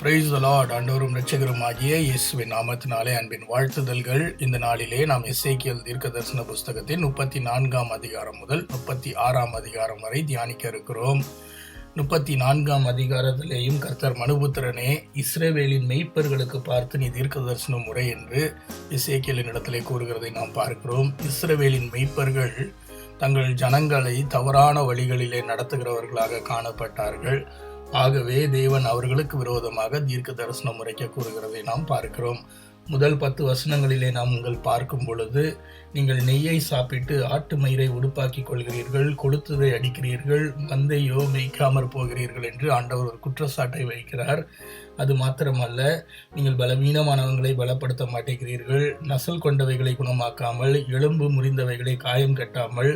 Price Lord அண்டோரும் ரட்சகரும் ஆகிய இயேசுவின் நாமத்தினாலே அன்பின் வாழ்த்துதல்கள். இந்த நாளிலே நாம் எஸ்ஐக்கியல் தீர்க்க தரிசன புஸ்தகத்தின் முப்பத்தி நான்காம் அதிகாரம் முதல் முப்பத்தி ஆறாம் அதிகாரம் வரை தியானிக்க இருக்கிறோம். முப்பத்தி நான்காம் அதிகாரத்திலேயும் கர்த்தர் மனுபுத்திரனே இஸ்ரேவேலின் மெய்ப்பர்களுக்கு பார்த்து நீ தீர்க்க தரிசனம் முறை என்று இசைக்கியலின் இடத்திலே கூறுகிறதை நாம் பார்க்கிறோம். இஸ்ரேவேலின் மெய்ப்பர்கள் தங்கள் ஜனங்களை தவறான வழிகளிலே நடத்துகிறவர்களாக காணப்பட்டார்கள். ஆகவே தேவன் அவர்களுக்கு விரோதமாக தீர்க்க தரிசனம் உரைக்க கூறுகிறதை நாம் பார்க்கிறோம். முதல் பத்து வசனங்களிலே நாம் உங்கள் பார்க்கும் பொழுது நீங்கள் நெய்யை சாப்பிட்டு ஆட்டு மயிரை உடுப்பாக்கிக் கொள்கிறீர்கள் கொளுத்ததை அடிக்கிறீர்கள் மந்தையோ மெய்க்காமற் போகிறீர்கள் என்று ஆண்டவர் ஒரு குற்றச்சாட்டை வைக்கிறார். அது மாத்திரமல்ல நீங்கள் பலவீனமானவங்களை பலப்படுத்த மாட்டேங்கிறீர்கள் நசல் கொண்டவைகளை குணமாக்காமல் எலும்பு முறிந்தவைகளை காயம் கட்டாமல்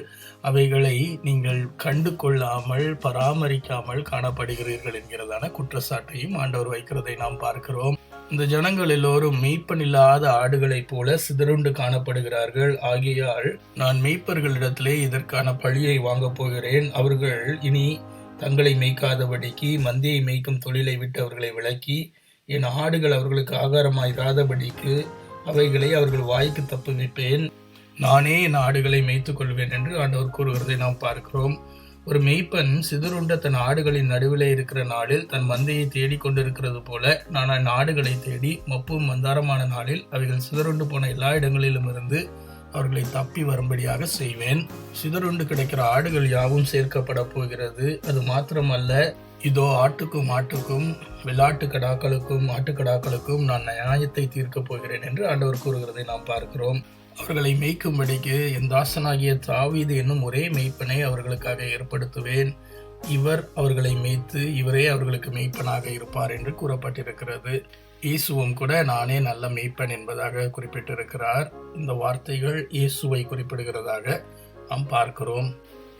அவைகளை நீங்கள் கண்டு கொள்ளாமல் பராமரிக்காமல் காணப்படுகிறீர்கள் என்கிறதான குற்றச்சாட்டையும் ஆண்டவர் வைக்கிறதை நாம் பார்க்கிறோம். இந்த ஜனங்கள் எல்லோரும் மெய்ப்பனில்லாத ஆடுகளைப் போல சிதறுண்டு காணப்படுகிறார்கள். ஆகையால் நான் மெய்ப்பர்களிடத்திலே இதற்கான பழியை வாங்கப் போகிறேன். அவர்கள் இனி தங்களை மேய்க்காதபடிக்கு மந்தியை மேய்க்கும் தொழிலை விட்டு அவர்களை விளக்கி என் ஆடுகள் அவர்களுக்கு ஆகாரமாயிராதபடிக்கு அவைகளை அவர்கள் வாய்க்கு தப்புவிப்பேன். நானே என் ஆடுகளை மேய்த்துக் கொள்வேன் என்று ஆண்டவர் கூறுகிறதை நாம் பார்க்கிறோம். ஒரு மெய்ப்பன் சிதறுண்ட தன் ஆடுகளின் நடுவிலே இருக்கிற நாளில் தன் மந்தையை தேடிக் கொண்டிருக்கிறது போல நான் அந்நாடுகளை ஆடுகளை தேடி மப்பும் மந்தாரமான நாளில் அவைகள் சிதறுண்டு போன எல்லா இடங்களிலும் இருந்து அவர்களை தப்பி வரும்படியாக செய்வேன். சிதறுண்டு கிடைக்கிற ஆடுகள் யாவும் சேர்க்கப்பட போகிறது. அது மாத்திரமல்ல இதோ ஆட்டுக்கும் ஆட்டுக்கும் வெள்ளாட்டு கடாக்களுக்கும் ஆட்டுக்கடாக்களுக்கும் நான் நியாயத்தை தீர்க்கப் போகிறேன் என்று ஆண்டவர் கூறுகிறதை நாம் பார்க்கிறோம். அவர்களை மேய்க்கும்படிக்கு என் தாசனாகிய தாவீது என்னும் ஒரே மெய்ப்பனை அவர்களுக்காக ஏற்படுத்துவேன். இவர் அவர்களை மேய்த்து இவரே அவர்களுக்கு மெய்ப்பனாக இருப்பார் என்று கூறப்பட்டிருக்கிறது. இயேசுவும் கூட நானே நல்ல மெய்ப்பன் என்பதாக குறிப்பிட்டிருக்கிறார். இந்த வார்த்தைகள் இயேசுவை குறிப்பிடுகிறதாக நாம் பார்க்கிறோம்.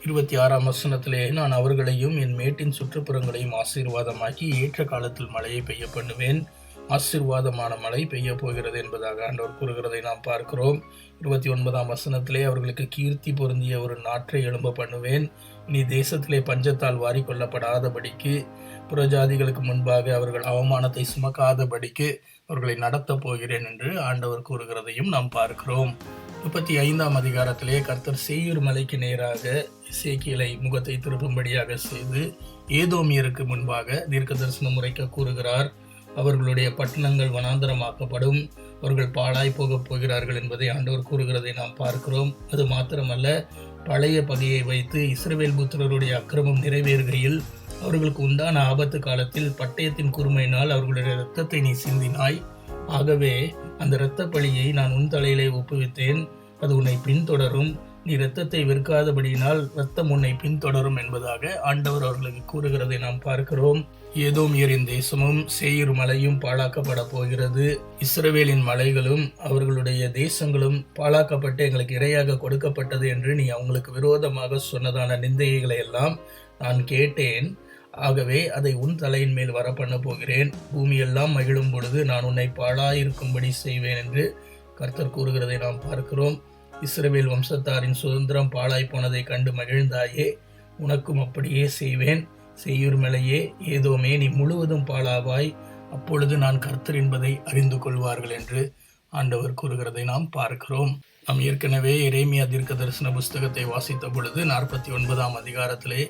இருபத்தி ஆறாம் வசனத்திலே நான் அவர்களையும் என் மேட்டின் சுற்றுப்புறங்களையும் ஆசீர்வாதமாக்கி ஏற்ற காலத்தில் மழையை பெய்ய பண்ணுவேன். ஆசீர்வாதமான மழை பெய்ய போகிறது என்பதாக ஆண்டவர் கூறுகிறதை நாம் பார்க்கிறோம். இருபத்தி ஒன்பதாம் வசனத்திலே அவர்களுக்கு கீர்த்தி பொருந்திய ஒரு நாற்றை எழும்ப பண்ணுவேன். இனி தேசத்திலே பஞ்சத்தால் வாரிக்கொள்ளப்படாதபடிக்கு புறஜாதிகளுக்கு முன்பாக அவர்கள் அவமானத்தை சுமக்காதபடிக்கு அவர்களை நடத்தப் போகிறேன் என்று ஆண்டவர் கூறுகிறதையும் நாம் பார்க்கிறோம். முப்பத்தி ஐந்தாம் அதிகாரத்திலே கர்த்தர் செய்யூர் மலைக்கு நேராக சேக்கியலை முகத்தை திருப்பும்படியாக செய்து ஏதோமியருக்கு முன்பாக தீர்க்க தரிசனம் உரைக்க கூறுகிறார். அவர்களுடைய பட்டணங்கள் வனாந்தரமாக்கப்படும். அவர்கள் பாழாய் போகப் போகிறார்கள் என்பதை ஆண்டவர் கூறுகிறதை நாம் பார்க்கிறோம். அது மாத்திரமல்ல பழைய பகையை வைத்து இஸ்ரவேல் புத்திரருடைய அக்கிரமம் நிறைவேறுகையில் அவர்களுக்கு உண்டான ஆபத்து காலத்தில் பட்டயத்தின் குறுமையினால் அவர்களுடைய இரத்தத்தை நீ சிந்தினாய். ஆகவே அந்த இரத்த பழியை நான் உன் தலையிலே ஒப்புவித்தேன் அது உன்னை பின்தொடரும். நீ இரத்தத்தை விற்காதபடியினால் இரத்தம் உன்னை பின்தொடரும் என்பதாக ஆண்டவர் அவர்களுக்கு கூறுகிறதை நாம் பார்க்கிறோம். ஏதோமியரின் தேசமும் சேயூர் மலையும் பாழாக்கப்பட போகிறது. இஸ்ரவேலின் மலைகளும் அவர்களுடைய தேசங்களும் பாழாக்கப்பட்டு எங்களுக்கு இரையாக கொடுக்கப்பட்டது என்று நீ அவங்களுக்கு விரோதமாக சொன்னதான நிந்தைகளை எல்லாம் நான் கேட்டேன். ஆகவே அதை உன் தலையின் மேல் வர பண்ண போகிறேன் பூமியெல்லாம் மகிழும் பொழுது நான் உன்னை பாழாயிருக்கும்படி செய்வேன் என்று கர்த்தர் கூறுகிறதை நாம் பார்க்கிறோம். இஸ்ரவேல் வம்சத்தாரின் சுதந்திரம் பாழாய் போனதை கண்டு மகிழ்ந்தாயே உனக்கும் அப்படியே செய்வேன். செய்யூர் மலையே ஏதோமே நீ முழுவதும் பாழாவாய் அப்பொழுது நான் கர்த்தர் என்பதை அறிந்து கொள்வார்கள் என்று ஆண்டவர் கூறுகிறதை நாம் பார்க்கிறோம். நாம் ஏற்கனவே எரேமியா தீர்க்க தரிசன புஸ்தகத்தை வாசித்த பொழுது நாற்பத்தி ஒன்பதாம் அதிகாரத்திலே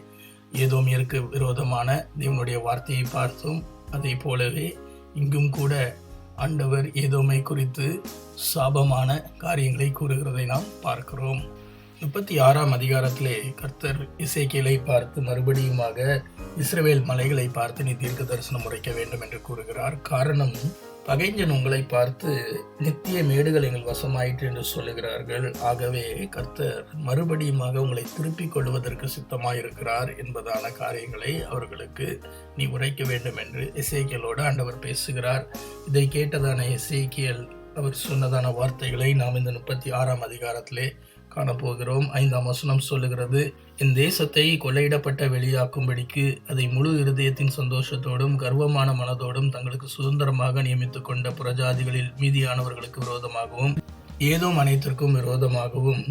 ஏதோமியருக்கு விரோதமான தேவனுடைய வார்த்தையை பார்த்தோம். அதே போலவே இங்கும் கூட ஆண்டவர் ஏதோமை குறித்து சாபமான காரியங்களை கூறுகிறதை நாம் பார்க்கிறோம். முப்பத்தி ஆறாம் அதிகாரத்திலே கர்த்தர் இசைக்கியலை பார்த்து மறுபடியுமாக இஸ்ரவேல் மலைகளை பார்த்து நீ தீர்க்க தரிசனம் உரைக்க வேண்டும் என்று கூறுகிறார். காரணம் பகைஞ்சன் உங்களை பார்த்து நித்திய மேடுகள் எங்கள் வசமாயிற்று என்று சொல்லுகிறார்கள். ஆகவே கர்த்தர் மறுபடியுமாக உங்களை திருப்பிக் கொள்வதற்கு சித்தமாயிருக்கிறார் என்பதான காரியங்களை அவர்களுக்கு நீ உரைக்க வேண்டும் என்று இசைக்கியலோடு ஆண்டவர் பேசுகிறார். இதை கேட்டதான இசைக்கியல் அவர் சொன்னதான வார்த்தைகளை நாம் இந்த முப்பத்தி ஆறாம் அதிகாரத்திலே காணப்போகிறோம். ஐந்தாம் வசனம் சொல்லுகிறது என் தேசத்தை கொள்ளையிடப்பட்ட வெளியாக்கும்படிக்கு அதை முழு இருதயத்தின் சந்தோஷத்தோடும் கர்வமான மனதோடும் தங்களுக்கு சுதந்திரமாக நியமித்து கொண்ட புறஜாதிகளில் மீதியானவர்களுக்கு விரோதமாகவும் ஏதோ அனைத்திற்கும் விரோதமாகவும்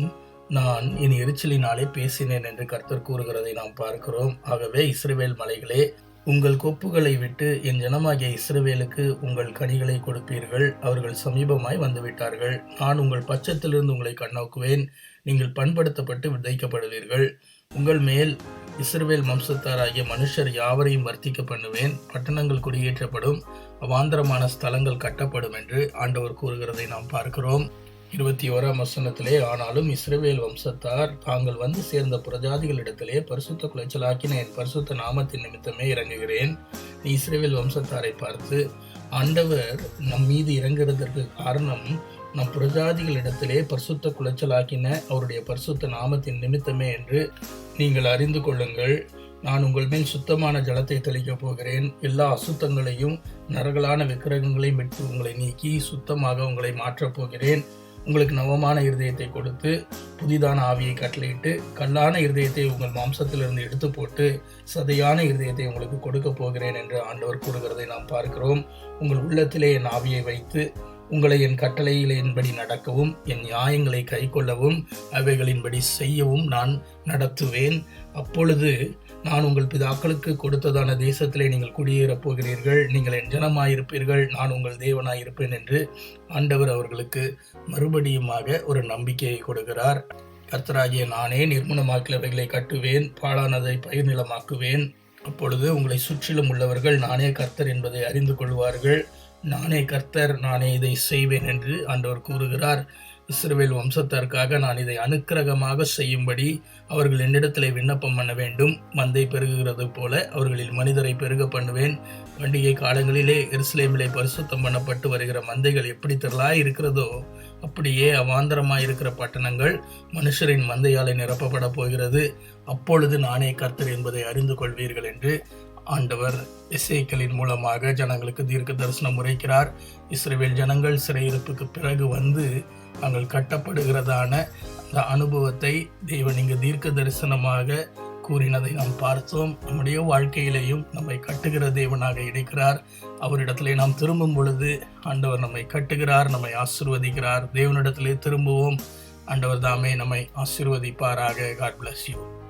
நான் என் எரிச்சலினாலே பேசினேன் என்று கர்த்தர் கூறுகிறதை நாம் பார்க்கிறோம். ஆகவே இஸ்ரேவேல் மலைகளே உங்கள் கொப்புகளை விட்டு என் ஜனமாகிய இஸ்ரவேலுக்கு உங்கள் கனிகளை கொடுப்பீர்கள். அவர்கள் சமீபமாய் வந்துவிட்டார்கள். நான் உங்கள் பட்சத்திலிருந்து உங்களை கண்ணோக்குவேன். நீங்கள் பண்படுத்தப்பட்டு விதைக்கப்படுவீர்கள். உங்கள் மேல் இஸ்ரவேல் வம்சத்தாராகிய மனுஷர் யாவரையும் வர்த்திக்க பண்ணுவேன். பட்டணங்கள் குடியேற்றப்படும். அவாந்தரமான ஸ்தலங்கள் கட்டப்படும் என்று ஆண்டவர் கூறுகிறதை நாம் பார்க்கிறோம். இருபத்தி ஓராம் வசனத்திலே ஆனாலும் இஸ்ரவேல் வம்சத்தார் தாங்கள் வந்து சேர்ந்த பிரஜாதிகளிடத்திலே பரிசுத்த குலைச்சலாக்கின என் பரிசுத்த நாமத்தின் நிமித்தமே இறங்குகிறேன். நீ இஸ்ரவேல் வம்சத்தாரை பார்த்து ஆண்டவர் நம் மீது இறங்குறதற்கு காரணம் நம் பிரஜாதிகளிடத்திலே பரிசுத்த குலைச்சலாக்கின அவருடைய பரிசுத்த நாமத்தின் நிமித்தமே என்று நீங்கள் அறிந்து கொள்ளுங்கள். நான் உங்கள் மேல் சுத்தமான ஜலத்தை தெளிக்கப் போகிறேன். எல்லா அசுத்தங்களையும் நரகலான விக்கிரகங்களையும் விட்டு உங்களை நீக்கி சுத்தமாக உங்களை மாற்றப் போகிறேன். உங்களுக்கு நவமான இருதயத்தை கொடுத்து புதிதான ஆவியை கட்டளையிட்டு கல்லான இருதயத்தை உங்கள் மாம்சத்திலிருந்து எடுத்து போட்டு சதையான இருதயத்தை உங்களுக்கு கொடுக்க போகிறேன் என்று ஆண்டவர் கூறுகிறதை நாம் பார்க்கிறோம். உங்கள் உள்ளத்திலே என் ஆவியை வைத்து உங்களை என் கட்டளைகளின்படி நடக்கவும் என் நியாயங்களை கைக்கொள்ளவும் அவைகளின்படி செய்யவும் நான் நடத்துவேன். அப்பொழுது நான் உங்கள் பிதாக்களுக்கு கொடுத்ததான தேசத்திலே நீங்கள் குடியேறப் போகிறீர்கள். நீங்கள் என் ஜனமாயிருப்பீர்கள். நான் உங்கள் தேவனாயிருப்பேன் என்று ஆண்டவர் அவர்களுக்கு மறுபடியுமாக ஒரு நம்பிக்கையை கொடுக்கிறார். கர்த்தராகிய நானே நிர்மூலமாக்கியவைகளை கட்டுவேன் பாழானதை பயிர் நிலமாக்குவேன். அப்பொழுது உங்களை சுற்றிலும் உள்ளவர்கள் நானே கர்த்தர் என்பதை அறிந்து கொள்வார்கள். நானே கர்த்தர் நானே இதை செய்வேன் என்று ஆண்டவர் கூறுகிறார். இஸ்ரவேல் வம்சத்திற்காக நான் இதை அனுக்கிரகமாக செய்யும்படி அவர்கள் என்னிடத்தில் விண்ணப்பம் பண்ண வேண்டும். மந்தை பெருகுகிறது போல அவர்களில் மனிதரை பெருக பண்ணுவேன். பண்டிகை காலங்களிலே எருசலேமிலே பரிசுத்தம் பண்ணப்பட்டு வருகிற மந்தைகள் எப்படி திரளாய் இருக்கிறதோ அப்படியே அவாந்தரமாய் இருக்கிற பட்டணங்கள் மனுஷரின் மந்தையாலே நிரப்பப்பட போகிறது. அப்பொழுது நானே கர்த்தர் என்பதை அறிந்து கொள்வீர்கள் என்று ஆண்டவர் இசைக்கலின் மூலமாக ஜனங்களுக்கு தீர்க்க தரிசனம் உரைக்கிறார். இஸ்ரேல் ஜனங்கள் சிறையிருப்புக்கு பிறகு வந்து தாங்கள் கட்டப்படுகிறதான அந்த அனுபவத்தை தேவன் இங்கு தீர்க்க தரிசனமாக கூறினதை நாம் பார்த்தோம். நம்முடைய வாழ்க்கையிலேயும் நம்மை கட்டுகிற தேவனாக இருக்கிறார். அவரிடத்திலே நாம் திரும்பும் பொழுது ஆண்டவர் நம்மை கட்டுகிறார் நம்மை ஆசிர்வதிக்கிறார். தேவனிடத்திலே திரும்புவோம். ஆண்டவர் தாமே நம்மை ஆசிர்வதிப்பாராக. God bless you